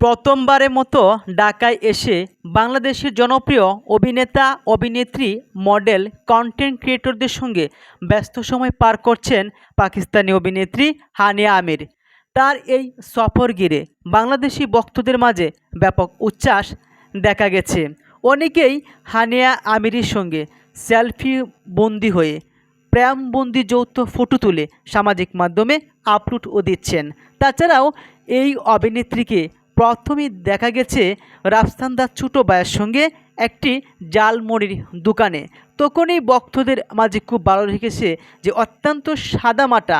প্রথমবারের মতো ঢাকায় এসে বাংলাদেশের জনপ্রিয় অভিনেতা, অভিনেত্রী, মডেল কন্টেন্ট ক্রিয়েটরদের সঙ্গে ব্যস্ত সময় পার করছেন পাকিস্তানি অভিনেত্রী হানিয়া আমির। তার এই সফর ঘিরে বাংলাদেশি ভক্তদের মাঝে ব্যাপক উচ্ছ্বাস দেখা গেছে। অনেকেই হানিয়া আমিরের সঙ্গে সেলফি বন্দি হয়ে প্রেমবন্দি যৌথ ফটো তুলে সামাজিক মাধ্যমে আপলোডও দিচ্ছেন। তাছাড়াও এই অভিনেত্রীকে প্রথমেই দেখা গেছে রাফসানদার ছোটো ভাইয়ের সঙ্গে একটি জালমুড়ির দোকানে। তখনই ভক্তদের মাঝে খুব ভালো লেগেছে যে অত্যন্ত সাদামাটা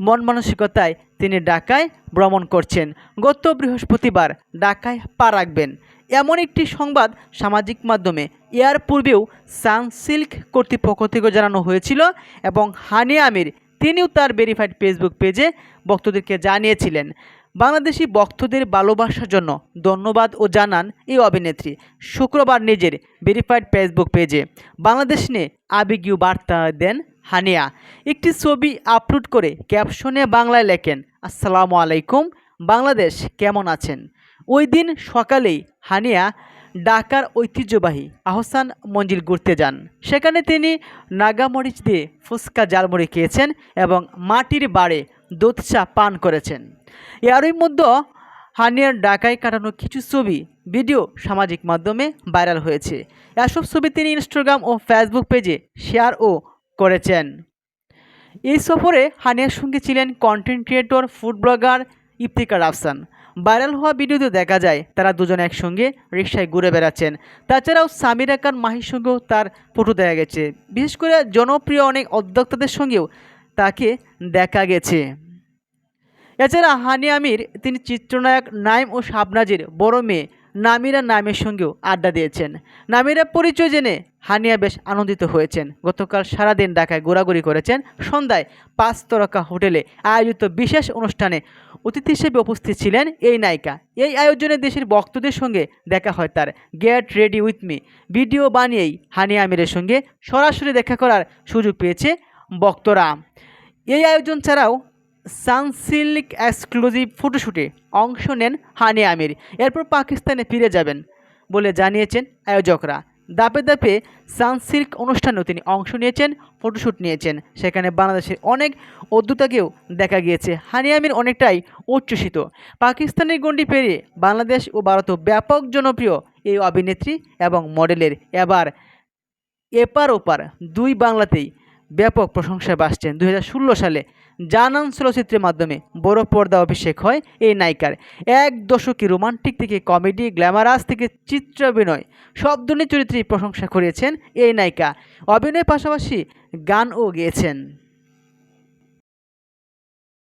মন মানসিকতায় তিনি ঢাকায় ভ্রমণ করছেন। গত বৃহস্পতিবার ঢাকায় পা রাখবেন। এমন একটি সংবাদ সামাজিক মাধ্যমে। এর পূর্বেও সানসিল্ক কর্তৃপক্ষ থেকে জানানো হয়েছিল এবং হানি আমির তিনিও তার ভেরিফাইড ফেসবুক পেজে ভক্তদেরকে জানিয়েছিলেন। বাংলাদেশি ভক্তদের ভালোবাসার জন্য ধন্যবাদ ও জানান এই অভিনেত্রী। শুক্রবার নিজের ভেরিফাইড ফেসবুক পেজে বাংলাদেশ নিয়ে আবেগীয় বার্তা দেন হানিয়া। একটি ছবি আপলোড করে ক্যাপশনে বাংলায় লেখেন, আসসালামু আলাইকুম, বাংলাদেশ কেমন আছেন? ওই দিন সকালেই হানিয়া ঢাকার ঐতিহ্যবাহী আহসান মঞ্জিল ঘুরতে যান। সেখানে তিনি নাগামরিচ দিয়ে ফুচকা জালমুড়ি খেয়েছেন এবং মাটির বাড়ে দুধ পান করেছেন। এরই মধ্যে হানিয়ার ঢাকায় কাটানো কিছু ছবি, ভিডিও সামাজিক মাধ্যমে ভাইরাল হয়েছে। এসব ছবি তিনি ইনস্টাগ্রাম ও ফেসবুক পেজে শেয়ারও করেছেন। এই সফরে হানিয়ার সঙ্গে ছিলেন content creator food blogger Iftikar Afsan. Viral হওয়া ভিডিওতে দেখা যায় তারা দুজন একসঙ্গে রিক্সায় ঘুরে বেড়াচ্ছেন। তাছাড়াও সামির আকার মাহির সঙ্গেও তার ফটো দেখা গেছে। বিশেষ করে জনপ্রিয় অনেক উদ্যোক্তাদের সঙ্গেও তাকে দেখা গেছে। এছাড়া হানি আমির, তিনি চিত্রনায়ক নাইম ও শাবনাজির বড় মেয়ে। নামিরা নামের সঙ্গেও আড্ডা দিয়েছেন। নামিরা পরিচয় জেনে হানিয়া বেশ আনন্দিত হয়েছেন। গতকাল সারাদিন ঢাকায় ঘোরাঘুরি করেছেন। সন্ধ্যায় পাঁচ তরকা হোটেলে আয়োজিত বিশেষ অনুষ্ঠানে অতিথি হিসেবে উপস্থিত ছিলেন এই নায়িকা। এই আয়োজনে দেশের ভক্তদের সঙ্গে দেখা হয় তার get ready with me video বানিয়েই Hania আমিরের সঙ্গে সরাসরি দেখা করার সুযোগ পেয়েছে ভক্তরা। এই আয়োজন ছাড়াও সানসিল্ক এক্সক্লুসিভ ফটোশ্যুটে অংশ নেন হানি আমির। এরপর পাকিস্তানে ফিরে যাবেন বলে জানিয়েছেন আয়োজকরা। দাপে দাপে সানসিল্ক অনুষ্ঠানেও তিনি অংশ নিয়েছেন ফটোশ্যুট নিয়েছেন। সেখানে বাংলাদেশের অনেক অদ্ভুতাকেও দেখা গিয়েছে। হানি আমির অনেকটাই উচ্ছ্বসিত। পাকিস্তানের গণ্ডি পেরিয়ে বাংলাদেশ ও ভারত ব্যাপক জনপ্রিয় এই অভিনেত্রী এবং মডেলের এবার এপার ওপার দুই বাংলাতেই ব্যাপক প্রশংসায় বাসছেন। দু হাজার ষোলো সালে জানান চলচ্চিত্রের মাধ্যমে বড় পর্দা অভিষেক হয় এই নায়িকার। এক দশকে রোমান্টিক থেকে কমেডি, গ্ল্যামারাস থেকে চিত্রাভিনয় সব ধরনের চরিত্রেই প্রশংসা করিয়েছেন এই নায়িকা। অভিনয়ের পাশাপাশি গানও গেয়েছেন।